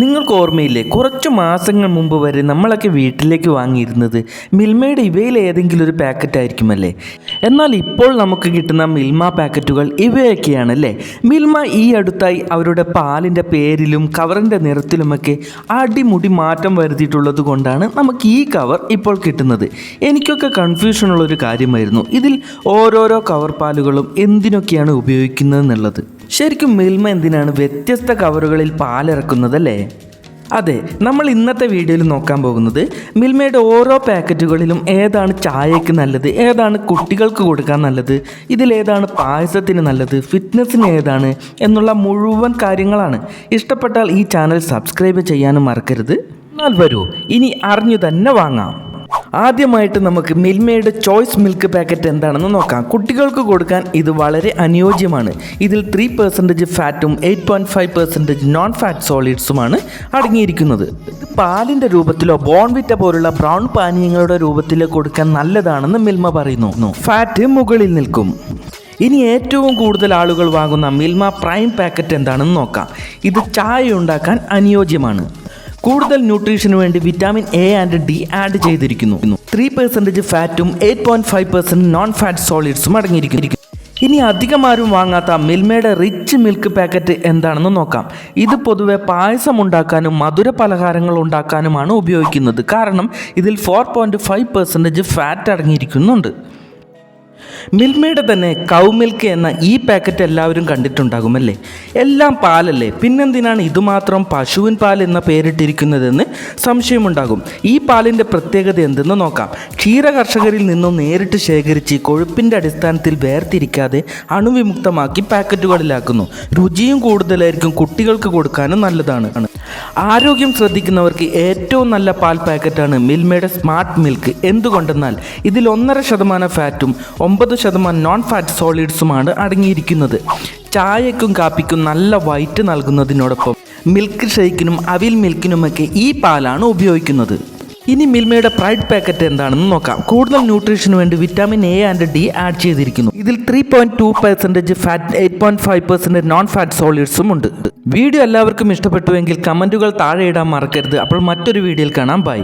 നിങ്ങൾക്ക് ഓർമ്മയില്ലേ? കുറച്ച് മാസങ്ങൾ മുമ്പ് വരെ നമ്മളൊക്കെ വീട്ടിലേക്ക് വാങ്ങിയിരുന്നത് മിൽമയുടെ ഇവയിൽ ഏതെങ്കിലും ഒരു പാക്കറ്റ് ആയിരിക്കുമല്ലേ എന്നാൽ ഇപ്പോൾ നമുക്ക് കിട്ടുന്ന മിൽമ പാക്കറ്റുകൾ ഇവയൊക്കെയാണ് അല്ലേ മിൽമ ഈ അടുത്തായി അവരുടെ പാലിന്റെ പേരിലും കവറിന്റെ നിറത്തിലുമൊക്കെ അടിമുടി മാറ്റം വരുത്തിയിട്ടുള്ളത് കൊണ്ടാണ് നമുക്ക് ഈ കവർ ഇപ്പോൾ കിട്ടുന്നത്. എനിക്കൊക്കെ കൺഫ്യൂഷനുള്ളൊരു കാര്യമായിരുന്നു. ഇതിൽ ഓരോരോ കവർ പാലുകളും എന്തിനൊക്കെയാണ് ഉപയോഗിക്കുന്നത് എന്നുള്ളത്. ശരിക്കും മിൽമ എന്തിനാണ് വ്യത്യസ്ത കവറുകളിൽ പാലിറക്കുന്നതല്ലേ? അതെ നമ്മൾ ഇന്നത്തെ വീഡിയോയിൽ നോക്കാൻ പോകുന്നത് മിൽമയുടെ ഓരോ പാക്കറ്റുകളിലും ഏതാണ് ചായയ്ക്ക് നല്ലത് ഏതാണ് കുട്ടികൾക്ക് കൊടുക്കാൻ നല്ലത് ഇതിലേതാണ് പായസത്തിന് നല്ലത് ഫിറ്റ്നസ്സിന് ഏതാണ് എന്നുള്ള മുഴുവൻ കാര്യങ്ങളാണ്. ഇഷ്ടപ്പെട്ടാൽ ഈ ചാനൽ സബ്സ്ക്രൈബ് ചെയ്യാനും മറക്കരുത്. എന്നാൽ വരൂ ഇനി അറിഞ്ഞു തന്നെ വാങ്ങാം. ആദ്യമായിട്ട് നമുക്ക് മിൽമയുടെ ചോയ്സ് മിൽക്ക് പാക്കറ്റ് എന്താണെന്ന് നോക്കാം. കുട്ടികൾക്ക് കൊടുക്കാൻ ഇത് വളരെ അനുയോജ്യമാണ്. ഇതിൽ three percentage ഫാറ്റും eight point five percentage non fat സോളിഡ്സുമാണ് അടങ്ങിയിരിക്കുന്നത്. ഇത് പാലിന്റെ രൂപത്തിലോ ബോൺവിറ്റ പോലുള്ള ബ്രൗൺ പാനീയങ്ങളുടെ രൂപത്തിലോ കൊടുക്കാൻ നല്ലതാണെന്ന് മിൽമ പറയുന്നു. ഫാറ്റ് മുകളിൽ നിൽക്കും. ഇനി ഏറ്റവും കൂടുതൽ ആളുകൾ വാങ്ങുന്ന മിൽമ പ്രൈം പാക്കറ്റ് എന്താണെന്ന് നോക്കാം. ഇത് ചായ ഉണ്ടാക്കാൻ അനുയോജ്യമാണ്. കൂടുതൽ ന്യൂട്രീഷന് വേണ്ടി vitamin A and D add ചെയ്തിരിക്കുന്നു. Three percentage ഫാറ്റും eight point five percent non fat സോളിഡ്സും അടങ്ങിയിരിക്കുന്നു. ഇനി അധികം ആരും വാങ്ങാത്ത മിൽമയുടെ റിച്ച് മിൽക്ക് പാക്കറ്റ് എന്താണെന്ന് നോക്കാം. ഇത് പൊതുവെ പായസം ഉണ്ടാക്കാനും മധുര പലഹാരങ്ങൾ ഉണ്ടാക്കാനുമാണ് ഉപയോഗിക്കുന്നത്. കാരണം ഇതിൽ four point five percentage fat അടങ്ങിയിരിക്കുന്നുണ്ട്. മിൽമയുടെ തന്നെ കൗ മിൽക്ക് എന്ന ഈ പാക്കറ്റ് എല്ലാവരും കണ്ടിട്ടുണ്ടാകുമല്ലേ? എല്ലാം പാലല്ലേ? പിന്നെന്തിനാണ് ഇതുമാത്രം പശുവിൻ പാൽ എന്ന പേരിട്ടിരിക്കുന്നതെന്ന് സംശയമുണ്ടാകും. ഈ പാലിന്റെ പ്രത്യേകത എന്തെന്ന് നോക്കാം. ക്ഷീര കർഷകരിൽ നിന്നും നേരിട്ട് ശേഖരിച്ച് കൊഴുപ്പിന്റെ അടിസ്ഥാനത്തിൽ വേർതിരിക്കാതെ അണുവിമുക്തമാക്കി പാക്കറ്റുകളിലാക്കുന്നു രുചിയും കൂടുതലായിരിക്കും കുട്ടികൾക്ക് കൊടുക്കാനും നല്ലതാണ്. ആരോഗ്യം ശ്രദ്ധിക്കുന്നവർക്ക് ഏറ്റവും നല്ല പാൽ പാക്കറ്റാണ് മിൽമയുടെ സ്മാർട്ട് മിൽക്ക്. എന്തുകൊണ്ടെന്നാൽ ഇതിൽ ഒന്നര ശതമാനം ഫാറ്റും ഒമ്പത് ശതമാനം നോൺ ഫാറ്റ് സോളിഡ്സുമാണ് അടങ്ങിയിരിക്കുന്നത്. ചായക്കും കാപ്പിക്കും നല്ല വൈറ്റ് നൽകുന്നതിനോടൊപ്പം മിൽക്ക് ഷേക്കിനും അവിൽ മിൽക്കിനുമൊക്കെ ഈ പാലാണ് ഉപയോഗിക്കുന്നത്. ഇനി മിൽമയുടെ പ്രൈഡ് പാക്കറ്റ് എന്താണെന്ന് നോക്കാം. കൂടുതൽ ന്യൂട്രീഷന് വേണ്ടി vitamin A and D add ചെയ്തിരിക്കുന്നു. ഇതിൽ three point two percentage fat eight point five percentage non fat സോളിഡ്സും ഉണ്ട്. വീഡിയോ എല്ലാവർക്കും ഇഷ്ടപ്പെട്ടുവെങ്കിൽ കമന്റുകൾ താഴെ ഇടാൻ മറക്കരുത്. അപ്പോൾ മറ്റൊരു വീഡിയോയിൽ കാണാം. ബൈ